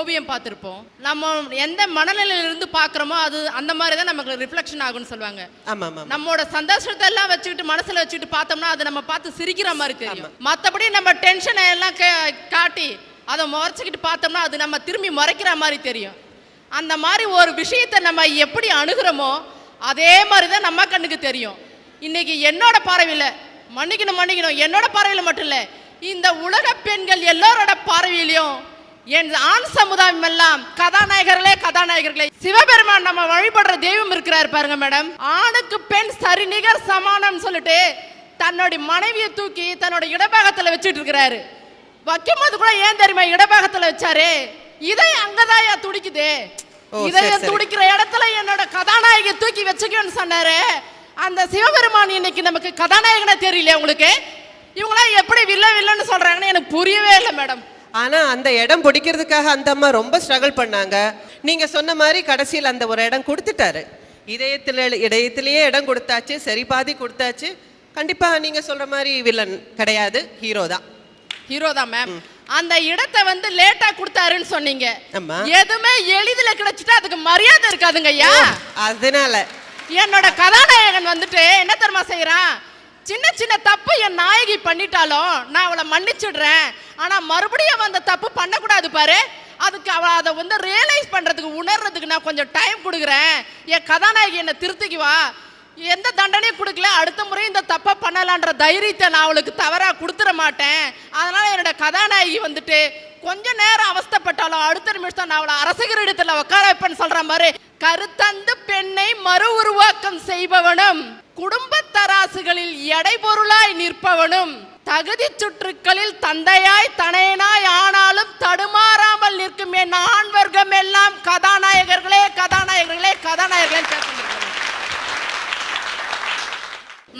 ஓவியம் பார்த்துருப்போம். நம்ம எந்த மனநிலையில இருந்து பார்க்குறோமோ அது அந்த மாதிரி தான் நமக்கு ரிஃப்ளெக்ஷன் ஆகும்னு சொல்லுவாங்க. நம்மோட சந்தோஷத்தை எல்லாம் வச்சுக்கிட்டு மனசுல வச்சுக்கிட்டு பார்த்தோம்னா அது நம்ம பார்த்து சிரிக்கிற மாதிரி தெரியும். மற்றபடி நம்ம டென்ஷனை எல்லாம் காட்டி அதை முறைச்சிக்கிட்டு பார்த்தோம்னா அது நம்ம திரும்பி முறைக்கிற மாதிரி தெரியும். அந்த மாதிரி ஒரு விஷயத்தை நம்ம எப்படி அணுகிறோமோ அதே மாதிரி தான் நம்ம கண்ணுக்கு தெரியும். இன்னைக்கு என்னோட பார்வையில் மன்னிக்கணும் மன்னிக்கணும் என்னோட பார்வையில் மட்டும் இல்லை இந்த உலக பெண்கள் எல்லோரோட பார்வையிலையும் என் ஆண் சமுதாயம் எல்லாம் கதாநாயகர்களே கதாநாயகர்களே சிவபெருமான் நம்ம வழிபடுற தெய்வம் இருக்கிறாரு பாருங்க மேடம். ஆணுக்கு பெண் சரிநிகர் சமானம் சொல்லிட்டு தன்னுடைய மனைவியை தூக்கி தன்னோட இடபாகத்துல வச்சுட்டு இருக்கிறாரு. வைக்கும்போது கூட ஏன் தெரியுமா இடபாகத்துல வச்சாரு? இதை அங்கதான் துடிக்குது. இதை சரி, சரி. துடிக்கிற இடத்துல என்னோட கதாநாயகி தூக்கி வச்சுக்கன்னு சொன்னாரு. அந்த சிவபெருமான் இன்னைக்கு நமக்கு கதாநாயகனா தெரியல உங்களுக்கு? இவங்களாம் எப்படி வில்ல வில்லன்னு சொல்றாங்கன்னு எனக்கு புரியவே இல்லை மேடம். ஆனா அந்த இடம் பிடிக்கிறதுக்காக அந்த அம்மா ரொம்ப ஸ்ட்ரகிள் பண்ணாங்க. நீங்க சொன்ன மாதிரி கடைசியில் அந்த ஒரு இடம் கொடுத்துட்டாரு. இதயத்துல இதயத்திலேயே இடம் கொடுத்தாச்சு சரி பாதி கொடுத்தாச்சு. கண்டிப்பா நீங்க சொல்ற மாதிரி வில்லன் கிடையாது ஹீரோ தான். ஹீரோ தான் மேம் அந்த இடத்தை வந்து லேட்டா கொடுத்தாருன்னு சொன்னீங்க. எதுவுமே எளிதில கிடைச்சிட்டா அதுக்கு மரியாதை இருக்காதுங்க ஐயா அதனால. என்னோட கதாநாயகன் வந்துட்டு என்ன தெரியுமா செய்யறான் சின்ன சின்ன தப்பு என் நாயகி பண்ணிட்டாலும் நான் அவளை மன்னிச்சிடுறேன். ஆனால் மறுபடியும் அவன் அந்த தப்பு பண்ணக்கூடாது பாரு. அதுக்கு அவள் அதை வந்து ரியலைஸ் பண்ணுறதுக்கு உணர்றதுக்கு நான் கொஞ்சம் டைம் கொடுக்குறேன். என் கதாநாயகி என்னை திருத்திக்குவா எந்த தண்டனையும் கொடுக்கல. அடுத்த முறை இந்த தப்பை பண்ணலான்ற தைரியத்தை நான் அவளுக்கு தவறாக கொடுத்துட மாட்டேன். அதனால் என்னோட கதாநாயகி வந்துட்டு கொஞ்ச நேரம் அவஸ்தைப்பட்டாலும் அடுத்த நிமிஷம் நான் அவளை அரசகரிடத்தில் உட்கார வைப்பேன்னு சொல்கிற மாதிரி கருத்தந்து பெண்ணை மறு உருவாக்கம் செய்பவனும் குடும்ப தராசுகளில் எடை பொருளாய் நிற்பவனும் தகுதி சுற்றுக்களில் தந்தையாய் தனையனாய் ஆனாலும் தடுமாறாமல் நிற்கும் என் ஆண் வர்க்கம் எல்லாம் கதாநாயகர்களே கதாநாயகர்களே கதாநாயகர்களே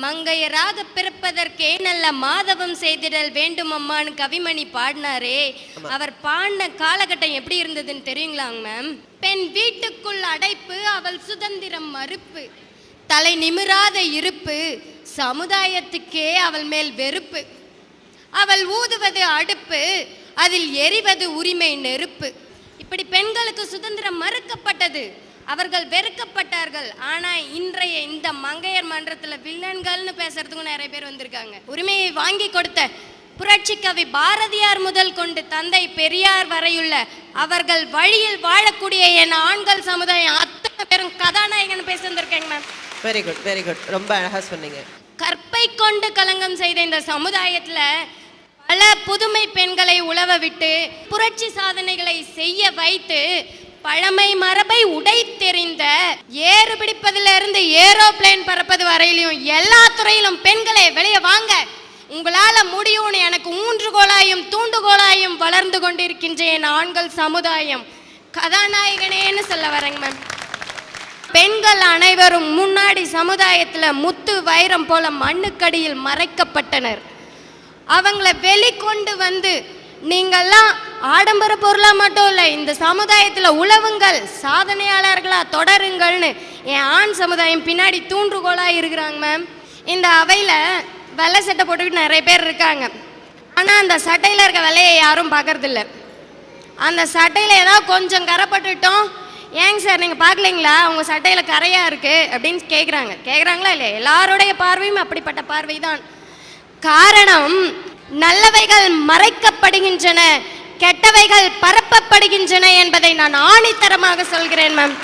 மங்கையராக பிறப்பதற்கே நல்ல மாதவம் செய்திடல் வேண்டும் அம்மான்னு கவிமணி பாடினாரே. அவர் பாடின காலகட்டம் எப்படி இருந்ததுன்னு தெரியுங்களாங்க மேம்? பெண் வீட்டுக்குள் அடைப்பு அவள் சுதந்திரம் மறுப்பு. தலை நிமிராத இருப்பு சமுதாயத்துக்கே அவள் மேல் வெறுப்பு. அவள் ஊதுவது அடுப்பு அதில் எரிவது உரிமை நெருப்பு. இப்படி பெண்களுக்கு சுதந்திரம் மறுக்கப்பட்டது. அவர்கள் வெறுக்கப்பட்டார்கள். ஆனா இன்றைய இந்த மங்கையர் மன்றத்துல வில்லன்கள்னு பேசுறதுக்கும் நிறைய பேர் வந்திருக்காங்க. உரிமையை வாங்கி கொடுத்த புரட்சி கவி பாரதியார் முதல் கொண்டு தந்தை பெரியார் வரையுள்ள அவர்கள் வழியில் வாழக்கூடிய என் ஆண்கள் சமுதாயம் அத்த பேரும் கதாநாயகன் பேச வந்திருக்காங்க ma'am very good very good ரொம்ப அழகா சொன்னீங்க. கற்பை கொண்டு கலங்கம் செய்த இந்த சமுதாயத்துல பல புதுமை பெண்களை உழவ விட்டு புரட்சி சாதனைகளை செய்ய வைத்து பழமை மரபை உடைத்தெறிந்த ஏறு பிடிப்பதிலிருந்து இருந்து ஏரோப்ளேன் பறப்பது வரையிலும் எல்லா துறையிலும் பெண்களே வெளியே வாங்க. உங்களால முடியும்னு எனக்கு ஊன்றுகோலாயும் தூண்டுகோலாயும் வளர்ந்து கொண்டிருக்கின்ற என் ஆண்கள் சமுதாயம் கதாநாயகனேன்னு சொல்ல வரேங்க மேம் பெண்கள் அனைவரும் முன்னாடி சமுதாயத்தில் முத்து வைரம் போல மண்ணுக்கடியில் மறைக்கப்பட்டனர். அவங்கள வெளிக்கொண்டு வந்து நீங்கள்லாம் ஆடம்பர பொருளாக மட்டும் இல்லை இந்த சமுதாயத்தில் உழவுங்கள் சாதனையாளர்களா தொடருங்கள்னு என் ஆண் சமுதாயம் பின்னாடி தூண்டுகோலாக இருக்கிறாங்க மேம். இந்த அவையில் வெள்ளை சட்டை போட்டுக்கிட்டு நிறைய பேர் இருக்காங்க. ஆனால் அந்த சட்டையில் இருக்க விலையை யாரும் பார்க்கறதில்ல. அந்த சட்டையில் ஏதாவது கொஞ்சம் கரப்பட்டுட்டோம் ஏங்க சார் நீங்கள் பார்க்கலைங்களா? உங்கள் சட்டையில் கரையாக இருக்குது அப்படின்னு கேட்குறாங்க கேட்குறாங்களா இல்லையா? எல்லாருடைய பார்வையும் அப்படிப்பட்ட பார்வை தான் காரணம் நல்லவைகள் மறைக்கப்படுகின்றன கெட்டவைகள் பரப்பப்படுகின்றன என்பதை நான் ஆணித்தரமாக சொல்கிறேன் மேம்